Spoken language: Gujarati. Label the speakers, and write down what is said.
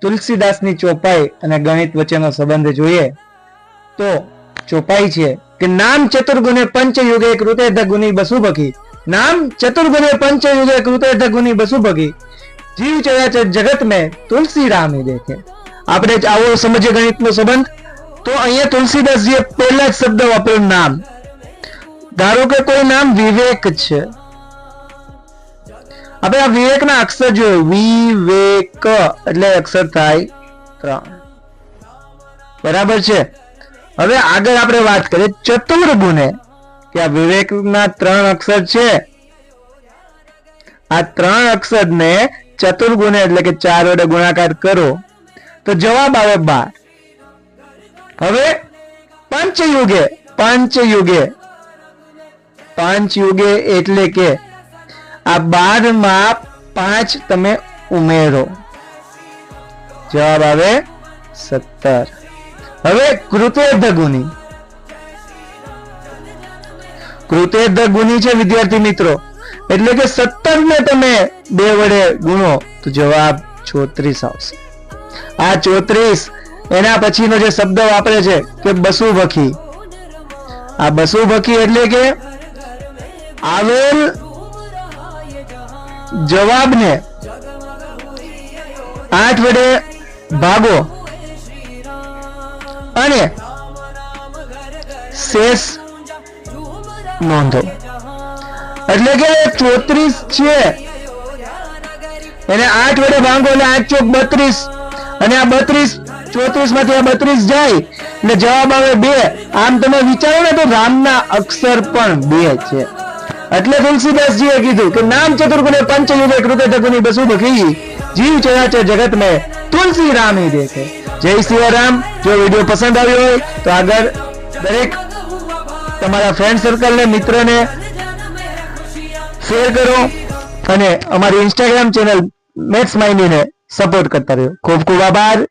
Speaker 1: તુલસીદાસની ચોપાઈ અને ગણિત વચ્ચેનો સંબંધ જોઈએ તો ચોપાઈ છે કે નામ ચતુર્ગુણે પંચયુગે કૃતે ગુની બસુભકી નામ ચતુર્ગુણે પંચયુગે કૃતે ગુની બસુભકી જીવ ચરાચર જગત મેં તુલસી રામ એ દેખે. આપણે આવો સમજીએ ગણિતનો સંબંધ. તો અહીંયા તુલસીદાસજીએ પહેલા જ શબ્દ વાપર્યો નામ. ધારો કે કોઈ નામ વિવેક છે. આપણે આ વિવેકના અક્ષર જોયો વિવેક, એટલે અક્ષર થાય ત્રણ. બરાબર છે? હવે આગળ આપણે વાત કરીએ ચતુર ગુણે કે આ વિવેકના ત્રણ અક્ષર છે. આ ત્રણ અક્ષરને ચતુર્ગુણે એટલે કે ચાર વડે ગુણાકાર કરો, તો જવાબ આવે બાર. હવે પંચયુગે પંચયુગે. પંચયુગે એટલે કે આ બારમાં પાંચ તમે ઉમેરો. જવાબ આવે સત્તર. હવે કૃતેર્ધ ગુની. કૃતેર્ધ ગુની છે, વિદ્યાર્થી મિત્રો. એટલે કે સત્તર ને તમે બે વડે ગુણો, તો જવાબ ચોત્રીસ આવશે. આ ચોત્રીસ એના પછીનો જે શબ્દ વાપરે છે, કે બસુભખી. આ બસુભખી એટલે કે આવેલ જવાબને આઠ વડે ભાગો. અને શેષ નોંધો. એટલે કે ચોત્રીસ છે. એને આઠ વડે ભાંગો એટલે આઠ ચોક બત્રીસ. અને આ બત્રીસ ચોત્રીસમાંથી આ બત્રીસ જાય. એટલે જવાબ આવે બે. આમ તમે વિચારો ને તો રામના અક્ષર પણ બે છે. એટલે તુલસીદાસજીએ કીધું કે નામ ચતુર્ગુણે પંચયુગે કૃતે તગુની બસુ બખી જીવ ચરાચર જગત મેં તુલસી રામ હી દેખે. જય શ્રી રામ જો વીડિયો પસંદ આવ્યો હોય, તો આગળ દરેક તમારા ફ્રેન્ડ સર્કલને મિત્રને શેર કરો અને અમારી ઇન્સ્ટાગ્રામ ચેનલ મેથ્સ માઇન્ડીને સપોર્ટ કરતા રહ્યો. ખૂબ ખૂબ આભાર.